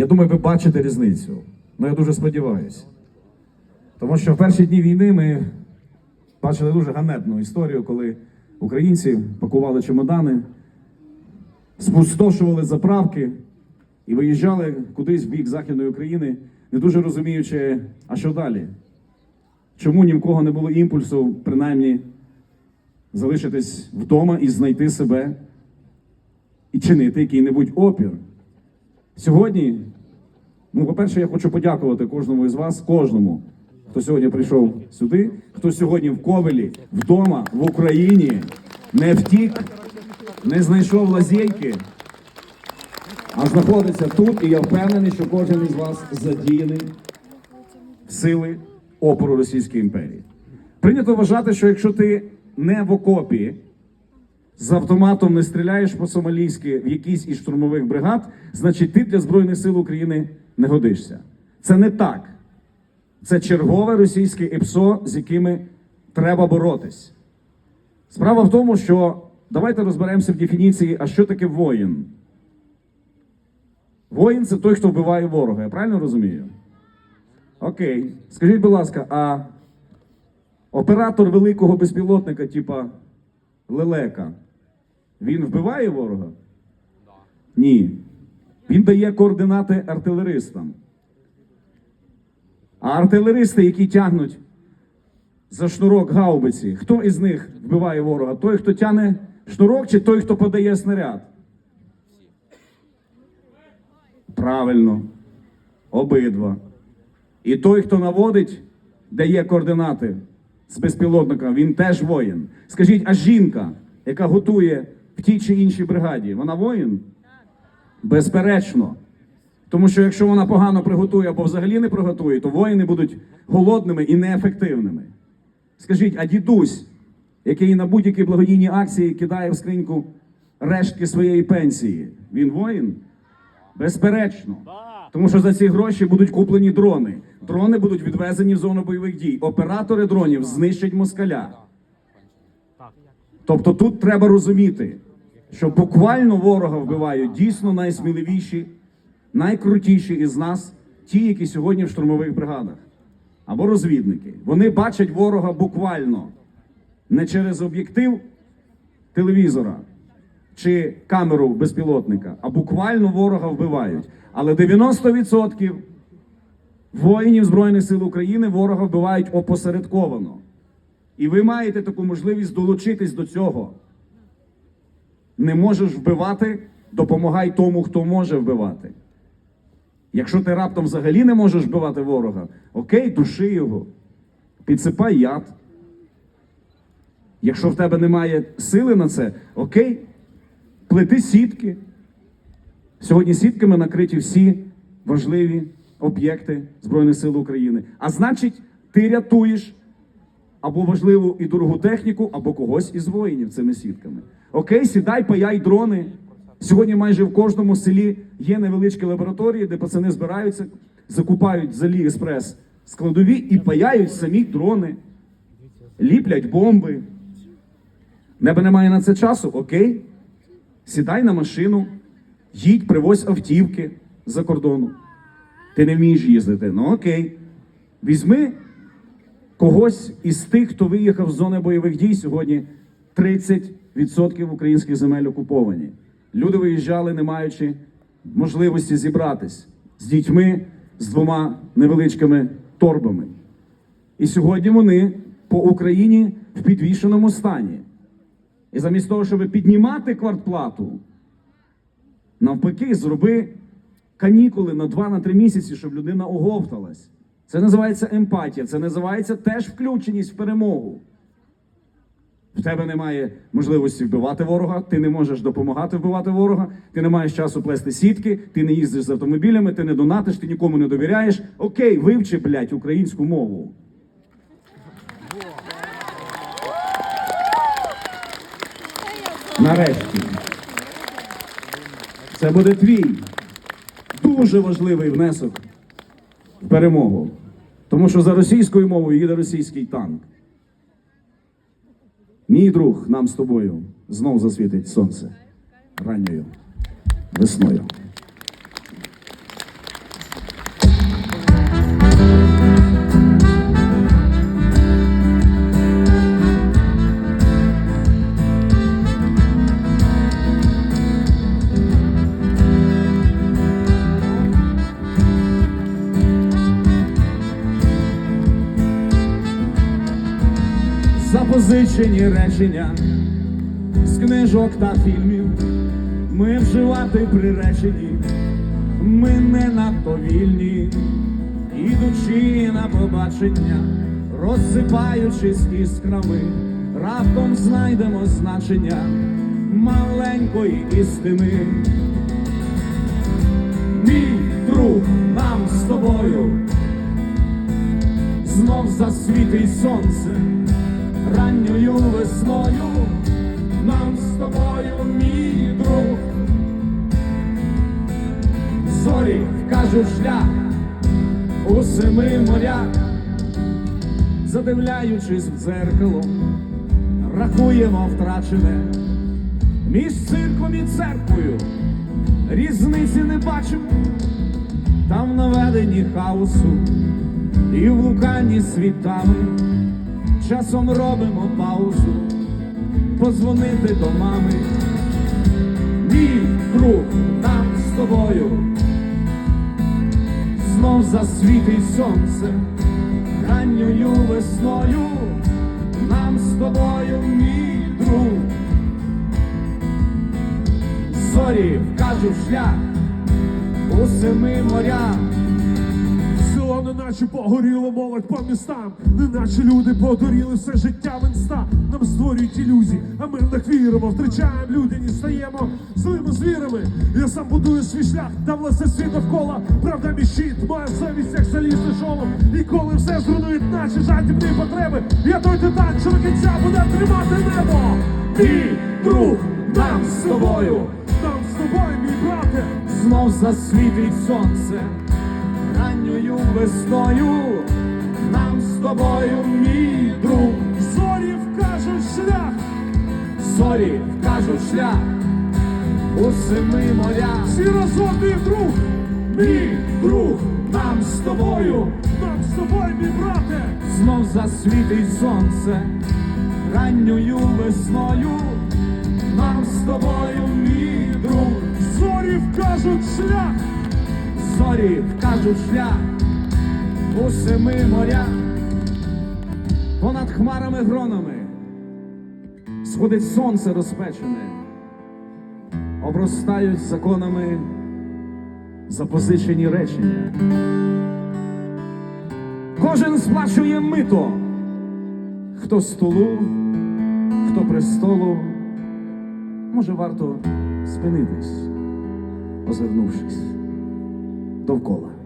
Я думаю, ви бачите різницю. Ну я дуже сподіваюся. Тому що в перші дні війни ми бачили дуже ганебну історію, коли українці пакували чемодани, спустошували заправки і виїжджали кудись в бік Західної України, не дуже розуміючи, а що далі? Чому ні в кого не було імпульсу, принаймні, залишитись вдома і знайти себе і чинити який-небудь опір. Сьогодні, ну, по-перше, я хочу подякувати кожному із вас, кожному, хто сьогодні прийшов сюди, хто сьогодні в Ковелі, вдома, в Україні, не втік, не знайшов лазейки, а знаходиться тут, і я впевнений, що кожен із вас задіяний в сили опору Російської імперії. Прийнято вважати, що якщо ти не в окопі, з автоматом не стріляєш по-сомалійськи в якійсь із штурмових бригад, значить ти для Збройних сил України не годишся. Це не так. Це чергове російське ІПСО, з якими треба боротись. Справа в тому, що давайте розберемося в дефініції, а що таке воїн. Воїн це той, хто вбиває ворога. Я правильно розумію? Окей. Скажіть, будь ласка, а оператор великого безпілотника, типа Лелека, він вбиває ворога? Ні. Він дає координати артилеристам. А артилеристи, які тягнуть за шнурок гаубиці, хто із них вбиває ворога? Той, хто тягне шнурок, чи той, хто подає снаряд? Правильно. Обидва. І той, хто наводить, дає координати з безпілотника, він теж воїн. Скажіть, а жінка, яка готує тій чи іншій бригаді, вона воїн? Безперечно. Тому що якщо вона погано приготує або взагалі не приготує, то воїни будуть голодними і неефективними. Скажіть, а дідусь, який на будь-які благодійні акції кидає в скриньку рештки своєї пенсії, він воїн? Безперечно. Тому що за ці гроші будуть куплені дрони. Дрони будуть відвезені в зону бойових дій. Оператори дронів знищать москаля. Тобто тут треба розуміти, що буквально ворога вбивають дійсно найсміливіші, найкрутіші із нас, ті, які сьогодні в штурмових бригадах або розвідники. Вони бачать ворога буквально не через об'єктив телевізора чи камеру безпілотника, а буквально ворога вбивають. Але 90% воїнів Збройних сил України ворога вбивають опосередковано. І ви маєте таку можливість долучитись до цього. Не можеш вбивати, допомагай тому, хто може вбивати. Якщо ти раптом взагалі не можеш вбивати ворога, окей, души його, підсипай яд. Якщо в тебе немає сили на це, окей, плети сітки. Сьогодні сітками накриті всі важливі об'єкти Збройних сил України. А значить, ти рятуєш або важливу і дорогу техніку, або когось із воїнів цими сітками. Окей, сідай, паяй дрони. Сьогодні майже в кожному селі є невеличкі лабораторії, де пацани збираються, закупають з Аліекспрес складові і паяють самі дрони, ліплять бомби. Небе немає на це часу, окей. Сідай на машину, їдь, привозь автівки за кордону. Ти не вмієш їздити. Ну окей. Візьми когось із тих, хто виїхав з зони бойових дій сьогодні 30% українських земель окуповані. Люди виїжджали, не маючи можливості зібратись з дітьми, з двома невеличкими торбами. І сьогодні вони по Україні в підвішеному стані. І замість того, щоб піднімати квартплату, навпаки, зроби канікули на 2-3 місяці, щоб людина оговталась. Це називається емпатія, це називається теж включеність в перемогу. В тебе немає можливості вбивати ворога, ти не можеш допомагати вбивати ворога, ти не маєш часу плести сітки, ти не їздиш з автомобілями, ти не донатиш, ти нікому не довіряєш. Окей, вивчи, блядь, українську мову. Нарешті. Це буде твій дуже важливий внесок в перемогу. Тому що за російською мовою їде російський танк. Мій друг нам з тобою знов засвітить сонце ранньою весною. Запозичені речення з книжок та фільмів. Ми вживати приречені, ми не надто вільні, ідучи на побачення, розсипаючись іскрами, раптом знайдемо значення маленької істини. Мій друг, нам з тобою знов засвітить сонце ранньою весною, нам з тобою, мій друг, зорі вкажуть шлях у семи морях, задивляючись в дзеркало, рахуємо втрачене. Між цирком і церквою, різниці не бачимо, там наведені хаосу і в луканні світами часом робимо паузу, позвонити до мами. Мій друг, нам з тобою. Знов засвітить сонце. Ранньою весною, нам з тобою, мій друг, зорі вкажуть шлях. У семи морях. Неначе погоріло молодь по містам, неначе люди подуріли все життя в інста. Нам створюють ілюзії, а ми в них віримо, втрачаємо людяність, стаємо злими звірами. Я сам будую свій шлях, та власне світ довкола. Правда, мій щит, моя совість, як залізний шолом. І коли все зруйнують наші жадібні потреби, я той титан, що до кінця буде тримати небо. Мій друг, нам з тобою Нам з тобою, мій брате, знов засвітить сонце ранньою весною, нам з тобою, мій друг, зорі вкажуть шлях. зорі вкажуть шлях. У семи морях. Всі разом, мій друг, Мій друг, нам з тобою нам з тобою, мій брате. знов засвітить сонце. Ранньою весною, нам з тобою, мій друг, Зорі вкажуть шлях, зорі вкажуть шлях у семи морях, понад хмарами гронами сходить сонце розпечене, обростають законами запозичені речення. Кожен сплачує мито, хто столу, хто престолу. Може, варто спинитись, озирнувшись довкола.